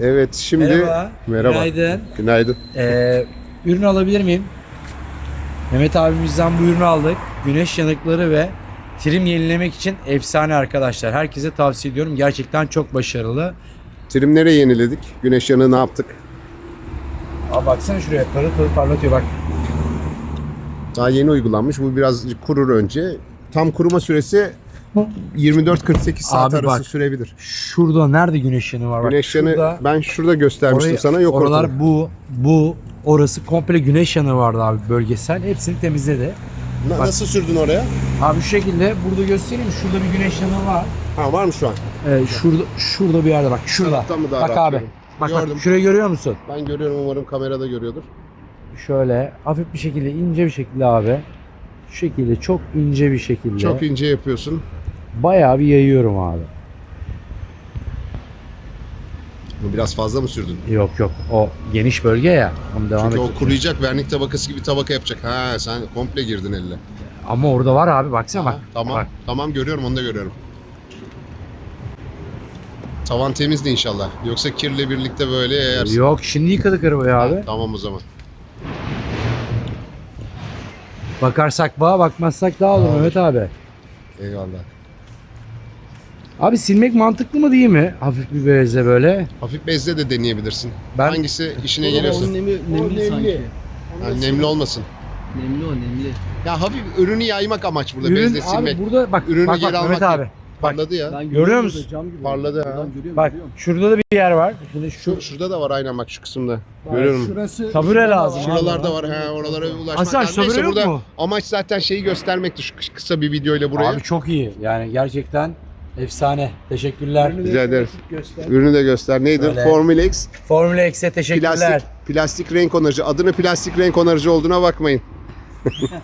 Evet şimdi Merhaba. Merhaba. Günaydın. Günaydın. Ee, ürün alabilir miyim? Mehmet abimizden bu ürünü aldık. Güneş yanıkları ve trim yenilemek için efsane arkadaşlar. Herkese tavsiye ediyorum. Gerçekten çok başarılı. Trimlere yeniledik. Güneş yanığı ne yaptık? Aa baksana şuraya parıl parıl parlatıyor bak. Daha yeni uygulanmış. Bu biraz kurur önce. Tam kuruma süresi 24-48 saat Abi arası bak. sürebilir. Şurada nerede güneş yanığı var? Bak, Güneş şurada, ben şurada göstermiştim orayı- sana yok Oralar ortada. bu, bu, orası komple güneş yanığı vardı abi bölgesel. Hepsini temizledi. Na- bak. Nasıl sürdün oraya? Abi şu şekilde burada göstereyim. Şurada bir güneş yanığı var. Ha var mı şu an? Ee, şurada, şurada bir yerde bak. Şurada. Mı daha bak rahat abi. görüyorum? Bak Gördüm. bak şurayı görüyor musun? Ben görüyorum umarım kamerada görüyordur. Şöyle hafif bir şekilde ince bir şekilde abi. Şu şekilde çok ince bir şekilde. Çok ince yapıyorsun. Bayağı bir yayıyorum abi. Bu Biraz fazla mı sürdün? Yok yok o geniş bölge ya. Onu devam Çünkü o kuruyacak vernik tabakası gibi tabaka yapacak. Ha sen komple girdin elle. Ama orada var abi baksana bak. Ha, tamam. Bak. Tamam görüyorum onu da görüyorum. Tavan temizdi inşallah. Yoksa kirle birlikte böyle yayarsın. Yok şimdi yıkadık arabayı abi. Tamam o zaman. Bakarsak bağa bakmazsak daha olur Daha olur. Mehmet abi. Eyvallah. Abi silmek mantıklı mı değil mi? Hafif bir bezle böyle. Hafif bezle de deneyebilirsin. Ben Hangisi işine geliyorsa. onun nemi, nemli, nemli. sanki. Ha, nemli olmasın. Nemli o nemli. Ya hafif ürünü yaymak amaç burada ürün bezle abi silmek. burada bak Ürünü bak, geri bak Mehmet almak abi. Parladı ya. Ben Görüyor görüyorum musun? burada, Cam gibi. Parladı ha. Buradan görüyorum, Bak görüyorum. şurada da bir yer var. Şimdi şu Şu, şurada da var aynen bak şu kısımda. Görüyorum. Şurası, Tabure şurada lazım. var. Şuralarda var ha oralara ulaşmak Hasan lazım. şu Neyse, tabure yok burada mu? Amaç zaten şeyi göstermekti şu kı- kısa bir videoyla buraya. Abi çok iyi. Yani gerçekten efsane. Teşekkürler. Rica ederim. Ürünü de göster. Neydi? Böyle. Formula X Formula X'e teşekkürler. plastik plastik renk onarıcı. Adını plastik renk onarıcı olduğuna bakmayın.